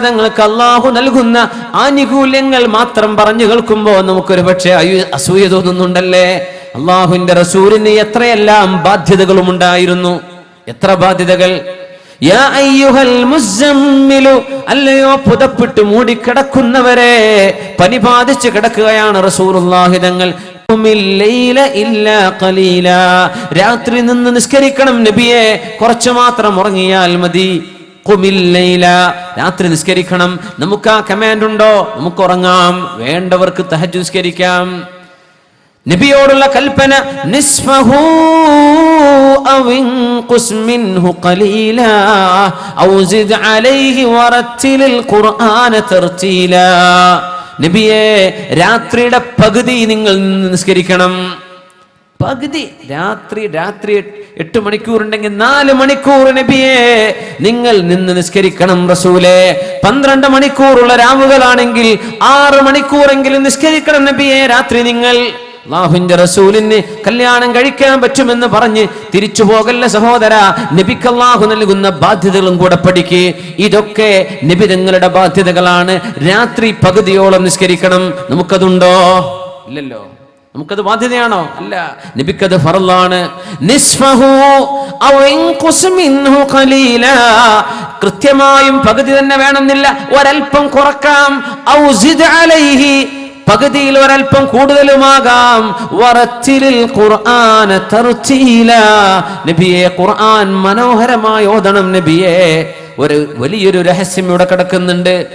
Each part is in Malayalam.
തങ്ങൾക്ക് അള്ളാഹു നൽകുന്ന ആനുകൂല്യങ്ങൾ മാത്രം പറഞ്ഞു കേൾക്കുമ്പോ നമുക്കൊരു പക്ഷേ അസൂയ തോന്നുന്നുണ്ടല്ലേ? അള്ളാഹുവിന്റെ റസൂലിന് എത്രയെല്ലാം ബാധ്യതകളും ഉണ്ടായിരുന്നു? എത്ര ബാധ്യതകൾ? അല്ലയോ പുതപ്പിട്ട് മൂടിക്കിടക്കുന്നവരെ പനി ബാധിച്ച് കിടക്കുകയാണ് റസൂലുള്ളാഹി രാത്രി നിന്ന് നിസ്കരിക്കണം നബിയെ. കുറച്ചു മാത്രം ഉറങ്ങിയാൽ മതി. ഖുമില്ലൈല. രാത്രി നിസ്കരിക്കണം. നമുക്ക് ആ കമാൻഡ് ഉണ്ടോ? നമുക്ക് ഉറങ്ങാം. വേണ്ടവർക്ക് തഹജ് നിസ്കരിക്കാം. നബിയോടുള്ള കൽപ്പന നിസ്ഫഹു ഖലീലാ. നബിയെ രാത്രിയുടെ പകുതി നിങ്ങൾ നിസ്കരിക്കണം. പകുതി. രാത്രി രാത്രി എട്ട് ഉണ്ടെങ്കിൽ നാല് മണിക്കൂർ നബിയെ നിങ്ങൾ നിന്ന് നിസ്കരിക്കണം റസൂലെ. പന്ത്രണ്ട് മണിക്കൂറുള്ള രാവുകളാണെങ്കിൽ ആറ് മണിക്കൂറെങ്കിലും നിസ്കരിക്കണം നബിയെ രാത്രി നിങ്ങൾ. അള്ളാഹുവിന്റെ റസൂലിന് കല്യാണം കഴിക്കാൻ പറ്റുമെന്ന് പറഞ്ഞ് തിരിച്ചു പോകല്ല സഹോദര? നബിക്ക് അള്ളാഹു നൽകുന്ന ബാധ്യതകളും കൂടെ പഠിക്ക്. ഇതൊക്കെ നബി തങ്ങളുടെ ബാധ്യതകളാണ്. രാത്രി പകുതിയോളം നിസ്കരിക്കണം. നമുക്കതുണ്ടോ? ഇല്ലല്ലോ. നമുക്കത് ബാധ്യതയാണോ? അല്ല. നബിക്കത് ഫറലാണ്. കൃത്യമായും പകുതി തന്നെ വേണമെന്നില്ല. ഒരൽപ്പം കുറക്കാം. പകുതിയിൽ ഒരൽപ്പം കൂടുതലുമാകാം. വറച്ചിലിൽ ഖുർആന തർച്ചീല നബിയെ ഖുർആൻ മനോഹരമായ ഓതണം നബിയെ. ഒരു വലിയൊരു രഹസ്യം ഇവിടെ കിടക്കുന്നുണ്ട്.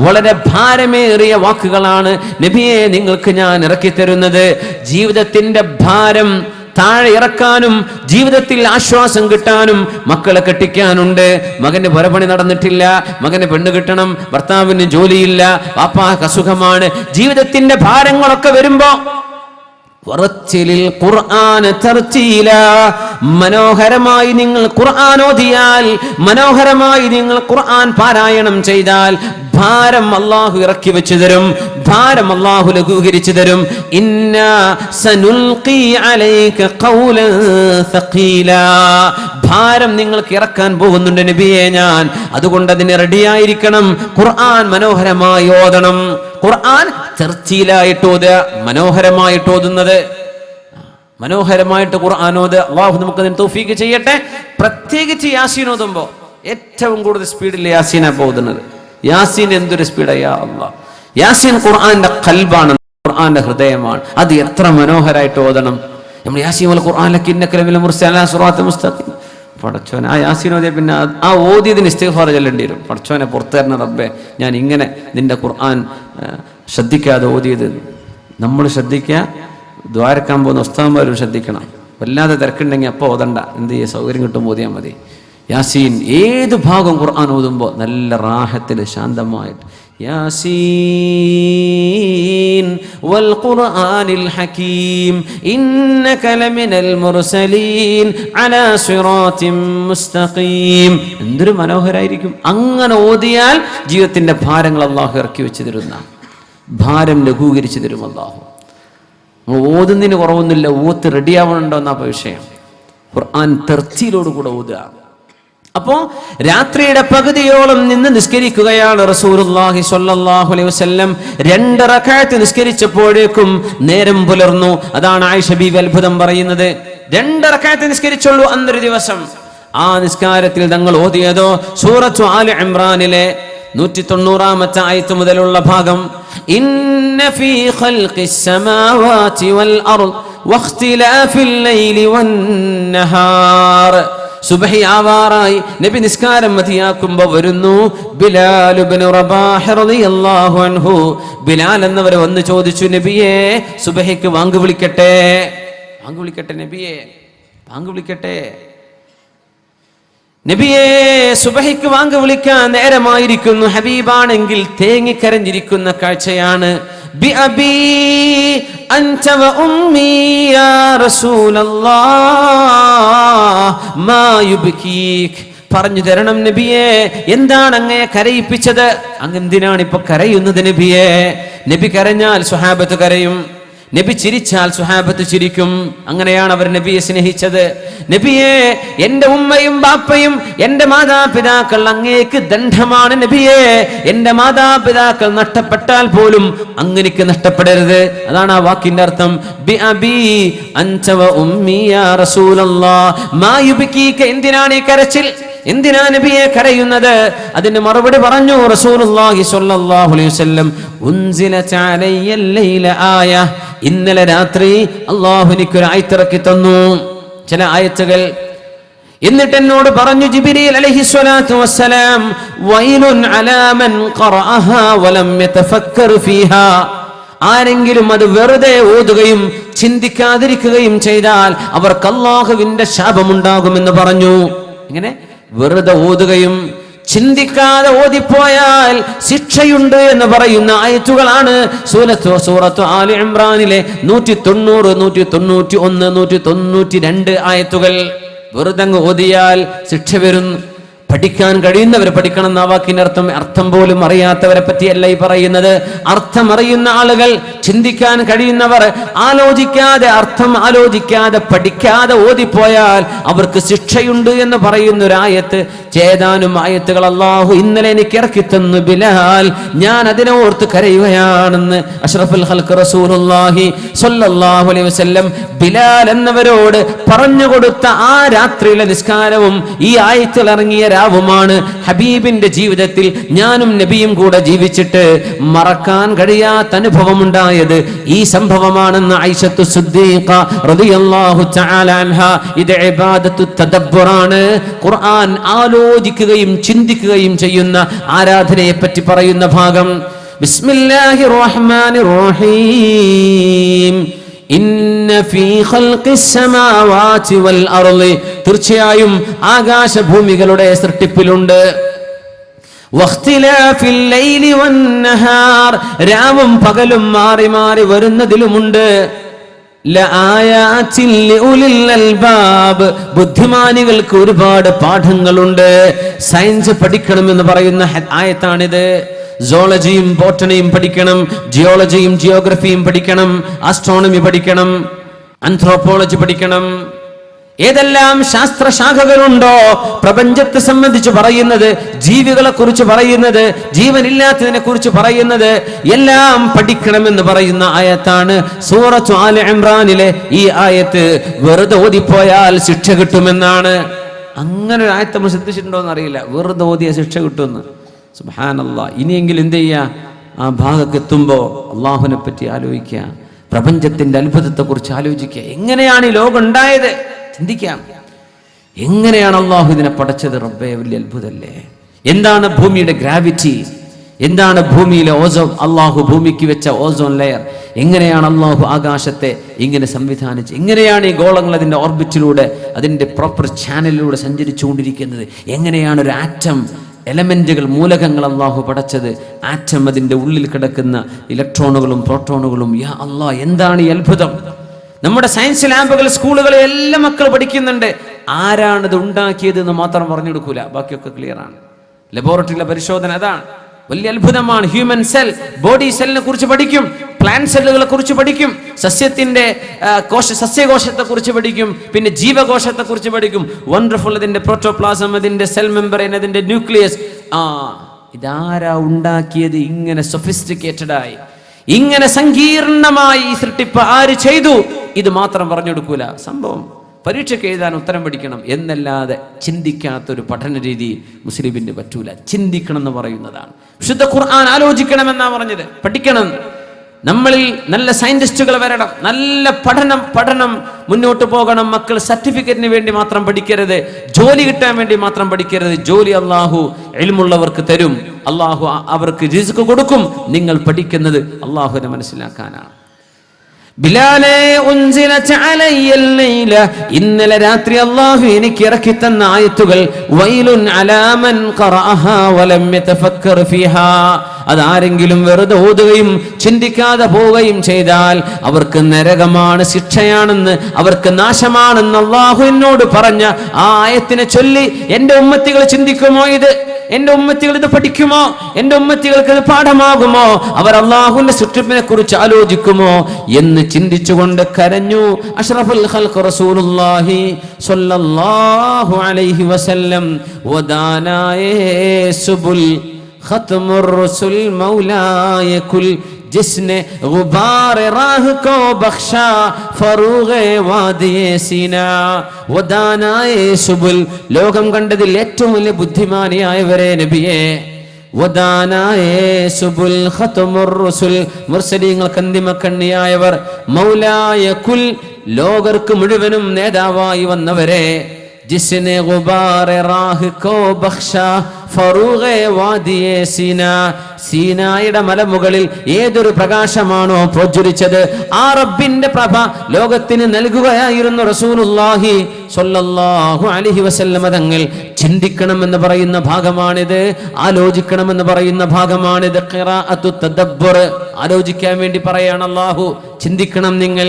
വളരെ ഭാരമേറിയ വാക്കുകളാണ് നബിയെ നിങ്ങൾക്ക് ഞാൻ ഇറക്കി തരുന്നത് ജീവിതത്തിന്റെ ഭാരം താഴെ ഇറക്കാനും ജീവിതത്തിൽ ആശ്വാസം കിട്ടാനും മക്കളെ കെട്ടിക്കാനുണ്ട്. മകന് പുരപണി നടന്നിട്ടില്ല. മകന് പെണ്ണ് കിട്ടണം. ഭർത്താവിന് ജോലിയില്ല. പാപ്പാ അസുഖമാണ്. ജീവിതത്തിന്റെ ഭാരങ്ങളൊക്കെ വരുമ്പോ മനോഹരമായി നിങ്ങൾ ഖുർആൻ ഓതിയാൽ മനോഹരമായി നിങ്ങൾ ഖുർആൻ പാരായണം ചെയ്താൽ ഭാരം അള്ളാഹു ഇറക്കി വെച്ചു തരും. ഭാരം അള്ളാഹു ലഘൂകരിച്ചു തരും. ഭാരം നിങ്ങൾക്ക് ഇറക്കാൻ പോകുന്നുണ്ട് നബിയെ ഞാൻ. അതുകൊണ്ട് അതിന് റെഡിയായിരിക്കണം ഖുർആൻ മനോഹരമായി ഓതണം. ഖുർആൻ ചർച്ചയിലായിട്ട് ഓതുക മനോഹരമായിട്ട് ഓതുന്നത്. മനോഹരമായിട്ട് ഖുർആൻ ഓതുക. അള്ളാഹു നമുക്ക് അതിന് തൗഫീക്ക് ചെയ്യട്ടെ. പ്രത്യേകിച്ച് യാസീൻ ഓതുമ്പോൾ ഏറ്റവും കൂടുതൽ സ്പീഡിൽ യാസീനാ പോകുന്നത് യാസീൻ എന്തൊരു സ്പീഡാ അള്ളാഹ് യാസീൻ ഖുർആന്റെ കൽബാണ് ഖുർആന്റെ ഹൃദയമാണ്. അത് എത്ര മനോഹരമായിട്ട് ഓതണം. നമ്മൾ യാസീൻ ഖുർആനിലൊക്കെ ഇന്നക്കലമിൽ മുർസലാ സുറാത്ത് മുസ്തഖീം. പടച്ചോൻ ആ യാസീൻ പിന്നെ ആ- ഓതിയതിന് ഇസ്തിഗ്ഫാർ ചെല്ലേണ്ടി വരും. പടച്ചോനെ പുറത്തേരണ റബ്ബെ ഞാൻ ഇങ്ങനെ നിന്റെ ഖുർആൻ ശ്രദ്ധിക്കാതെ ഓതിയത്. നമ്മൾ ശ്രദ്ധിക്കുക ദ്വാരക്കാൻ പോകുന്ന ഉസ്താവന്മാരും ശ്രദ്ധിക്കണം. വല്ലാതെ തിരക്കുണ്ടെങ്കിൽ അപ്പോൾ ഓതണ്ട. എന്ത് ചെയ്യുക സൗകര്യം കിട്ടും ഓതിയാൽ മതി. യാസീൻ ഏത് ഭാഗം ഖുർആൻ ഓതുമ്പോൾ നല്ല റാഹത്തിൽ ശാന്തമായിട്ട് വൽ ഖുർആനിൽ ഹകീം ഇന്നക ലമിനൽ മുർസലീൻ. അലാ സിറാത്തിൻ മുസ്തഖീം. എന്തൊരു മനോഹരായിരിക്കും. അങ്ങനെ ഓതിയാൽ ജീവിതത്തിന്റെ ഭാരങ്ങൾ അള്ളാഹു ഇറക്കി വെച്ച് തരുന്ന. ഭാരം ലഘൂകരിച്ചു തരും അള്ളാഹു ഓതുന്നതിന് കുറവൊന്നുമില്ല. ഓത്ത് റെഡിയാവണുണ്ടോ എന്നാ വിഷയം. ഖുർആൻ തെർച്ചിയിലോട് കൂടെ ഓതുക. അപ്പോ രാത്രിയുടെ പകുതിയോളം നിന്ന് നിസ്കരിക്കുകയാണ് റസൂലുള്ളാഹി സ്വല്ലല്ലാഹു അലൈഹി വസല്ലം. രണ്ട് റക്അത്ത് നിസ്കരിച്ചപ്പോഴേക്കും നേരം പുലർന്നു. അതാണ് ആയിഷ ബീവി അത്ഭുതം പറയുന്നത്. രണ്ട് റക്അത്ത് നിസ്കരിച്ചുള്ളൂ അന്നൊരു ദിവസം. ആ നിസ്കാരത്തിൽ തങ്ങൾ ഓതിയതോ സൂറത്തു ആലി ഇമ്രാനിലെ നൂറ്റി തൊണ്ണൂറാമത്തെ ആയത്ത് മുതലുള്ള ഭാഗം. ഇന്ന ഫീ ഖൽഖിസ് വൽ അർദ് ലൈലി സുബഹി ആവാറായി നബി നിസ്കാരം മതിയാക്കുമ്പോ വരുന്നു. ബിലാൽ അൻഹു. ബിലാൽ എന്നവരെ വന്ന് ചോദിച്ചു നബിയെ സുബഹിക്ക് വാങ്ക് വിളിക്കട്ടെ. വാങ്ക് വിളിക്കട്ടെ നബിയെ വാങ്ക് വിളിക്കട്ടെ. നബിയെ സുബഹിക്ക് വാങ്ക് വിളിക്കാൻ നേരമായിരിക്കുന്നു. ഹബീബാണെങ്കിൽ തേങ്ങിക്കരഞ്ഞിരിക്കുന്ന കാഴ്ചയാണ്. അബീ അൻത വ ഉമ്മീ യാ റസൂലല്ലാഹ് മാ യുബ്കീക്. പറഞ്ഞു തരണം നബിയെ എന്താണ് അങ്ങയെ കരയിപ്പിച്ചത്? അങ്ങെന്തിനാണ് ഇപ്പൊ കരയുന്നത് നബിയെ? നബി കരഞ്ഞാൽ സുഹാബത്ത് കരയും. നബി ചിരിച്ചാൽ സുഹാബത്ത് ചിരിക്കും. അങ്ങനെയാണ് അവർ നബിയെ സ്നേഹിച്ചത്. നബിയെ എന്റെ ഉമ്മയും ബാപ്പയും എന്റെ മാതാപിതാക്കൾ അങ്ങേക്ക് ദണ്ഡമാണ് നബിയെ. എന്റെ മാതാപിതാക്കൾ നഷ്ടപ്പെട്ടാൽ പോലും അങ്ങനെക്ക് നഷ്ടപ്പെടരുത്. അതാണ് ആ വാക്കിന്റെ അർത്ഥം. ബി അബി അൻത വ റസൂലല്ലാ യാ റസൂലല്ലാഹ് മാ യുബ്കീക എന്തിനാണ് ഈ കരച്ചിൽ? എന്തിനാ നബിയെ കരയുന്നത്? അതിന് മറുപടി പറഞ്ഞു റസൂലുള്ളാഹി സ്വല്ലല്ലാഹു അലൈഹി വസല്ലം ഉൻസിലത അലയ്യ ലൈല ആയ ഇന്നലെ രാത്രി അല്ലാഹു എനിക്കൊരു ആയത്തിറക്കി തന്നു. ചില ആയത്തുകൾ. എന്നിട്ട് എന്നോട് പറഞ്ഞു ജിബ്രീൽ അലൈഹി സ്വലാത്തു വസ്സലാം വൈലുൻ ഖറഅഹാ വലം ഫീഹാ. ആരെങ്കിലും അത് വെറുതെ ഓതുകയും ചിന്തിക്കാതിരിക്കുകയും ചെയ്താൽ അവർക്ക് അള്ളാഹുവിന്റെ ശാപമുണ്ടാകുമെന്ന് പറഞ്ഞു. ഇങ്ങനെ വെറുതെ ഓതുകയും ചിന്തിക്കാതെ ഓതിപ്പോയാൽ ശിക്ഷയുണ്ട് എന്ന് പറയുന്ന ആയത്തുകളാണ് സൂറത്ത് സൂറത്തു ആലി ഇമ്രാനിലെ നൂറ്റി തൊണ്ണൂറ് നൂറ്റി തൊണ്ണൂറ്റി ഒന്ന് നൂറ്റി തൊണ്ണൂറ്റി രണ്ട് ആയത്തുകൾ. വെറുതെ ഓതിയാൽ ശിക്ഷ വരും. പഠിക്കാൻ കഴിയുന്നവർ പഠിക്കണം എന്ന വാക്കിനർത്ഥം. അർത്ഥം പോലും അറിയാത്തവരെ പറ്റിയല്ല ഈ പറയുന്നത്. അർത്ഥം അറിയുന്ന ആളുകൾ ചിന്തിക്കാൻ കഴിയുന്നവർ ആലോചിക്കാതെ അർത്ഥം ആലോചിക്കാതെ പഠിക്കാതെ ഓതിപ്പോയാൽ അവർക്ക് ശിക്ഷയുണ്ട് എന്ന് പറയുന്ന ഒരു ആയത്ത് ചേതാനും ആയത്തുകൾ അള്ളാഹു ഇന്നലെ എനിക്ക് ഇറക്കി തന്നു ബിലാൽ. ഞാൻ അതിനെ ഓർത്ത് കരയുകയാണെന്ന് അഷ്റഫുൽ ഹൽക്ക് റസൂലുല്ലാഹി സല്ലല്ലാഹു അലൈഹി വസല്ലം ബിലാൽ എന്നവരോട് പറഞ്ഞു കൊടുത്ത ആ രാത്രിയിലെ നിസ്കാരവും ഈ ആയത്തിൽ ഇറങ്ങിയ രാവുമാണ് ഹബീബിന്റെ ജീവിതത്തിൽ ഞാനും നബിയും കൂടെ ജീവിച്ചിട്ട് മറക്കാൻ കഴിയാത്ത അനുഭവം ഉണ്ടായത് ഈ സംഭവമാണെന്ന് ഐഷത്തു ഇത് തദബ്ബുറാണ്. ഖുർആൻ ആലോചിക്കുകയും ചിന്തിക്കുകയും ചെയ്യുന്ന ആരാധനയെ പറ്റി പറയുന്ന ഭാഗം. ബിസ്മില്ലാഹിർ റഹ്മാനിർ റഹീം. തീർച്ചയായും ആകാശഭൂമികളുടെ സൃഷ്ടിപ്പിലുണ്ട്. രാവും പകലും മാറി മാറി വരുന്നതിലുമുണ്ട്. ബുദ്ധിമാനികൾക്ക് ഒരുപാട് പാഠങ്ങളുണ്ട്. സയൻസ് പഠിക്കണമെന്ന് പറയുന്ന ആയത്താണിത്. സോളജിയും ബോട്ടണിയും പഠിക്കണം ജിയോളജിയും ജിയോഗ്രഫിയും പഠിക്കണം ആസ്ട്രോണമി പഠിക്കണം ആന്ത്രോപോളജി പഠിക്കണം. ഏതെല്ലാം ശാസ്ത്രശാഖകളുണ്ടോ പ്രപഞ്ചത്തെ സംബന്ധിച്ച് പറയുന്നത് ജീവികളെ കുറിച്ച് പറയുന്നത് ജീവനില്ലാത്തതിനെ കുറിച്ച് പറയുന്നത് എല്ലാം പഠിക്കണമെന്ന് പറയുന്ന ആയത്താണ് സൂറത്ത് ആല ഇമ്രാനിലെ ഈ ആയത്ത്. വെറുതെ ഓതിപ്പോയാൽ ശിക്ഷ കിട്ടുമെന്നാണ്. അങ്ങനെ ഒരു ആയത്ത് നമ്മൾ ശ്രദ്ധിച്ചിട്ടുണ്ടോ എന്ന് അറിയില്ല വെറുതെ ഓതിയ ശിക്ഷ കിട്ടുമെന്ന്. സുബാനല്ല ഇനിയെങ്കിലും എന്ത് ചെയ്യുക ആ ഭാഗത്ത് എത്തുമ്പോൾ അള്ളാഹുവിനെ പറ്റി ആലോചിക്കുക. പ്രപഞ്ചത്തിന്റെ അത്ഭുതത്തെക്കുറിച്ച് ആലോചിക്കുക. എങ്ങനെയാണ് ഈ ലോകം ഉണ്ടായത്? ചിന്തിക്കാം. എങ്ങനെയാണ് അള്ളാഹു ഇതിനെ പടച്ചത്? റബ്ബേ വലിയ അത്ഭുതമല്ലേ? എന്താണ് ഭൂമിയുടെ ഗ്രാവിറ്റി എന്താണ് ഭൂമിയിലെ ഓസോൺ അള്ളാഹു ഭൂമിക്ക് വെച്ച ഓസോൺ ലെയർ എങ്ങനെയാണ് അള്ളാഹു ആകാശത്തെ ഇങ്ങനെ സംവിധാനിച്ച് എങ്ങനെയാണ് ഈ ഗോളങ്ങൾ അതിന്റെ ഓർബിറ്റിലൂടെ അതിന്റെ പ്രോപ്പർ ചാനലിലൂടെ സഞ്ചരിച്ചുകൊണ്ടിരിക്കുന്നത്? എങ്ങനെയാണ് ഒരു ആറ്റം എലമെന്റുകൾ മൂലകങ്ങൾ അള്ളാഹു പടച്ചത് ആറ്റം അതിന്റെ ഉള്ളിൽ കിടക്കുന്ന ഇലക്ട്രോണുകളും പ്രോട്ടോണുകളും. യാ അള്ളാഹ് എന്താണ് ഈ അത്ഭുതം? നമ്മുടെ സയൻസ് ലാബുകൾ സ്കൂളുകളിൽ എല്ലാ മക്കൾ പഠിക്കുന്നുണ്ട്. ആരാണിത് ഉണ്ടാക്കിയത് എന്ന് മാത്രം പറഞ്ഞു കൊടുക്കൂല ബാക്കിയൊക്കെ ക്ലിയർ ആണ്. ലബോറട്ടറിയിലെ പരിശോധന അതാണ്. വലിയ അത്ഭുതമാണ്. ഹ്യൂമൻ സെൽ ബോഡി സെല്ലിനെ കുറിച്ച് പഠിക്കും. പ്ലാന്റ് സെല്ലുകളെ കുറിച്ച് പഠിക്കും. സസ്യത്തിന്റെ കോശ സസ്യകോശത്തെ കുറിച്ച് പഠിക്കും. പിന്നെ ജീവകോശത്തെ കുറിച്ച് പഠിക്കും. വണ്ടർഫുൾ ഇതിന്റെ പ്രോട്ടോപ്ലാസം ഇതിന്റെ സെൽ മെമ്പറൈൻ അതിന്റെ ന്യൂക്ലിയസ് ആ ഇതാരാ ഉണ്ടാക്കിയത്? ഇങ്ങനെ സൊഫിസ്റ്റിക്കേറ്റഡ് ആയി. ഇങ്ങനെ സങ്കീർണമായി ഈ സൃഷ്ടിപ്പ് ആര് ചെയ്തു? ഇത് മാത്രം പറഞ്ഞു കൊടുക്കൂല. സംഭവം പരീക്ഷയ്ക്ക് എഴുതാൻ ഉത്തരം പഠിക്കണം എന്നല്ലാതെ ചിന്തിക്കാത്തൊരു പഠന രീതി മുസ്ലിമിന് പറ്റൂല. ചിന്തിക്കണം എന്ന് പറയുന്നതാണ്. വിശുദ്ധ ഖുർആൻ ആലോചിക്കണമെന്നാണ് പറഞ്ഞത്. പഠിക്കണം. നമ്മളിൽ നല്ല സയന്റിസ്റ്റുകൾ വരണം നല്ല പഠനം പഠനം മുന്നോട്ട് പോകണം. മക്കൾ സർട്ടിഫിക്കറ്റിന് വേണ്ടി മാത്രം പഠിക്കരുത് ജോലി കിട്ടാൻ വേണ്ടി മാത്രം പഠിക്കരുത്. ജോലി അള്ളാഹു എളിമുള്ളവർക്ക് തരും. അള്ളാഹു അവർക്ക് രിസ്ക് കൊടുക്കും. നിങ്ങൾ പഠിക്കുന്നത് അള്ളാഹുവിനെ മനസ്സിലാക്കാനാണ്. ഇന്നലെ രാത്രി അള്ളാഹു എനിക്ക് ഇറക്കി തന്ന ആയത്തുകൾ വൈലുൻ അലാമൻ അതാരെങ്കിലും വെറുതെ ഓതുകയും ചിന്തിക്കാതെ പോവുകയും ചെയ്താൽ അവർക്ക് നരകമാണ് ശിക്ഷയാണെന്ന് അവർക്ക് നാശമാണെന്ന് അള്ളാഹു എന്നോട് പറഞ്ഞ ആ ആയത്തിനെ ചൊല്ലി എന്റെ ഉമ്മത്തികൾ ചിന്തിക്കുമോ ഇത്? എന്റെ ഉമ്മത്തികൾ ഇത് പഠിക്കുമോ? എന്റെ ഉമ്മത്തികൾക്ക് ഇത് പാഠമാകുമോ? അവർ അള്ളാഹുവിന്റെ സൃഷ്ടിപ്പിനെ കുറിച്ച് ആലോചിക്കുമോ? എന്ന് ചിന്തിച്ചുകൊണ്ട് കരഞ്ഞു. അഷ്റഫുൽ റസൂലുള്ളാഹി സ്വല്ലല്ലാഹു അലൈഹി വസല്ലം. സുബുൽ जिसने गुबार राह को बख्शा फरूग വാദിയെ സീന വദാനായ സുബുൽ ലോകം കണ്ടതിൽ ഏറ്റവും വലിയ ബുദ്ധിമാനിയായവരെ നബിയെ വദാനായ സുബുൽ ഖത്മുർ റസുൽ മുർസലീങ്ങൾക്ക് അന്തിമ കണ്ണിയായവർ മൗലായ കുൽ ലോകർക്ക് മുഴുവനും നേതാവായി വന്നവരെ जिसने गुबार राह को बख्शा ഫറൂഖെ വാദിയെ സീന സീനായുടെ മലമുകളിൽ ഏതൊരു പ്രകാശമാണോ പ്രജ്വലിച്ചത് ആ റബ്ബിന്റെ പ്രഭ ലോകത്തിന് നൽകുകയായിരുന്നു റസൂലുള്ളാഹി സ്വല്ലല്ലാഹു അലൈഹി വസല്ലമ തങ്ങൾ ചിന്തിക്കണമെന്ന് പറയുന്ന ഭാഗമാണിത് ആലോചിക്കണമെന്ന് പറയുന്ന ഭാഗമാണിത് ഖിറാഅത്തു തദബ്ബുർ ആലോചിക്കാൻ വേണ്ടി പറയാണ് അല്ലാഹു ചിന്തിക്കണം നിങ്ങൾ